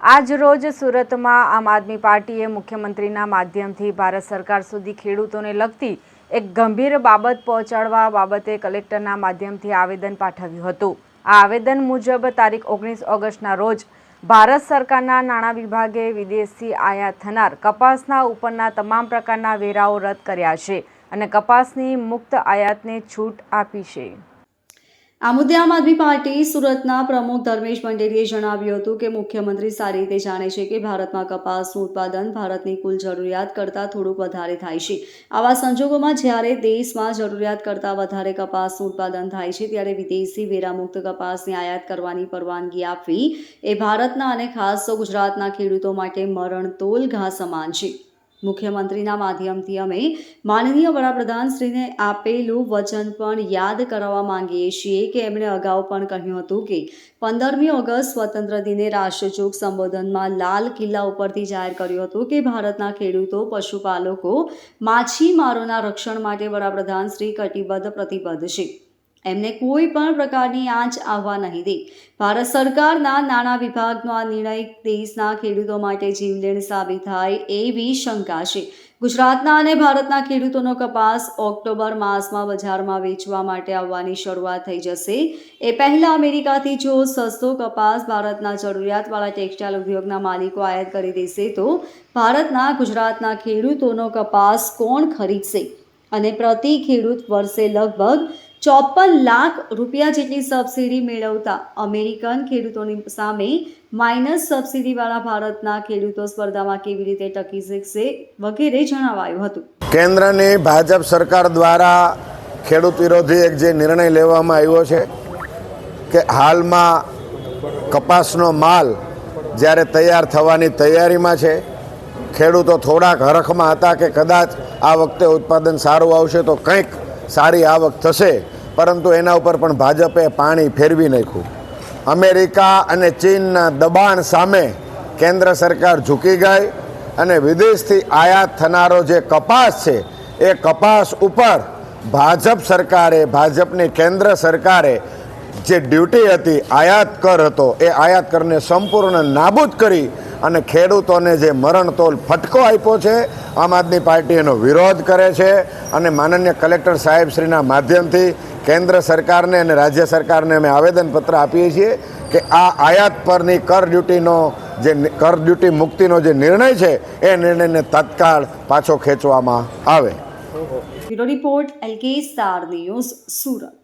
આજ રોજ સુરતમાં આમ આદમી પાર્ટીએ મુખ્યમંત્રીના માધ્યમથી ભારત સરકાર સુધી ખેડૂતોને લગતી એક ગંભીર બાબત પહોંચાડવા બાબતે કલેક્ટરના માધ્યમથી આવેદન પાઠવ્યું હતું. આ આવેદન મુજબ તારીખ ઓગણીસ ઓગસ્ટના રોજ ભારત સરકારના નાણાં વિભાગે વિદેશથી આયાત થનાર કપાસના ઉપરના તમામ પ્રકારના વેરાઓ રદ કર્યા છે અને કપાસની મુક્ત આયાતને છૂટ આપી છે. આ મુદ્દે આમ આદમી પાર્ટી સુરતના પ્રમુખ ધર્મેશ પંડેરીએ જણાવ્યું હતું કે મુખ્યમંત્રી સારી રીતે જાણે છે કે ભારતમાં કપાસનું ઉત્પાદન ભારતની કુલ જરૂરિયાત કરતાં થોડુંક વધારે થાય છે. આવા સંજોગોમાં જ્યારે દેશમાં જરૂરિયાત કરતાં વધારે કપાસનું ઉત્પાદન થાય છે, ત્યારે વિદેશી વેરામુક્ત કપાસની આયાત કરવાની પરવાનગી આપવી એ ભારતના અને ખાસ તો ગુજરાતના ખેડૂતો માટે મરણતોલ ઘા સમાન છે. મુખ્યમંત્રીના માધ્યમથી અમે માનનીય વડાપ્રધાનશ્રીને આપેલું વચન પણ યાદ કરાવવા માંગીએ છીએ કે એમણે અગાઉ પણ કહ્યું હતું કે પંદરમી ઓગસ્ટ સ્વતંત્ર દિને રાષ્ટ્રજોગ સંબોધનમાં લાલ કિલ્લા ઉપરથી જાહેર કર્યું હતું કે ભારતના ખેડૂતો, પશુપાલકો, માછીમારોના રક્ષણ માટે વડાપ્રધાન શ્રી કટિબદ્ધ પ્રતિબદ્ધ છે. એમને કોઈ પણ પ્રકારની આંચ આવવા નહીં દે. ભારત સરકારના નાણાં વિભાગનો આ નિર્ણય દેશના ખેડૂતો માટે જીવલેણ સાબિત થાય એવી શંકા છે. ગુજરાતના અને ભારતના ખેડૂતોનો કપાસ ઓક્ટોબર માસમાં બજારમાં વેચવા માટે આવવાની શરૂઆત થઈ જશે. એ પહેલાં અમેરિકાથી જો સસ્તો કપાસ ભારતના જરૂરિયાતવાળા ટેક્સટાઇલ ઉદ્યોગના માલિકો આયાત કરી દેશે તો ભારતના ગુજરાતના ખેડૂતોનો કપાસ કોણ ખરીદશે? અને પ્રતિ ખેડૂત વર્ષે લગભગ ચોપન લાખ રૂપિયા જેટલી સબસિડી મેળવતા અમેરિકન ખેડૂતોની સામે માઇનસ સબસિડીવાળા ભારતના ખેડૂતો સ્પર્ધામાં કેવી રીતે ટકી શકશે વગેરે જણાવાયું હતું. કેન્દ્રની ભાજપ સરકાર દ્વારા ખેડૂત વિરોધી એક જે નિર્ણય લેવામાં આવ્યો છે કે હાલમાં કપાસનો માલ જ્યારે તૈયાર થવાની તૈયારીમાં છે, ખેડૂતો થોડાક હરખમાં હતા કે કદાચ આ વખતે ઉત્પાદન સારું આવશે તો કંઈક સારી આવક થશે. પરંતુ એના ઉપર પણ ભાજપે પાણી ફેરવી નાખ્યું. અમેરિકા અને ચીનના દબાણ સામે કેન્દ્ર સરકાર ઝૂકી ગઈ અને વિદેશથી આયાત થનારો જે કપાસ છે, એ કપાસ ઉપર ભાજપ સરકારે, ભાજપની કેન્દ્ર સરકારે જે ડ્યુટી હતી, આયાત કર હતો, એ આયાત કરને સંપૂર્ણ નાબૂદ કરી અને ખેડૂતોને જે મરણતોલ ફટકો આપ્યો છે, આમ આદમી પાર્ટી એનો વિરોધ કરે છે અને માનનીય કલેક્ટર સાહેબશ્રીના માધ્યમથી કેન્દ્ર સરકારને અને રાજ્ય સરકારને અમે આવેદનપત્ર આપીએ છીએ કે આ આયાત પરની કર ડ્યુટીનો જે કર ડ્યુટી મુક્તિનો જે નિર્ણય છે, એ નિર્ણયને તત્કાળ પાછો ખેંચવામાં આવે. Report L K Surat.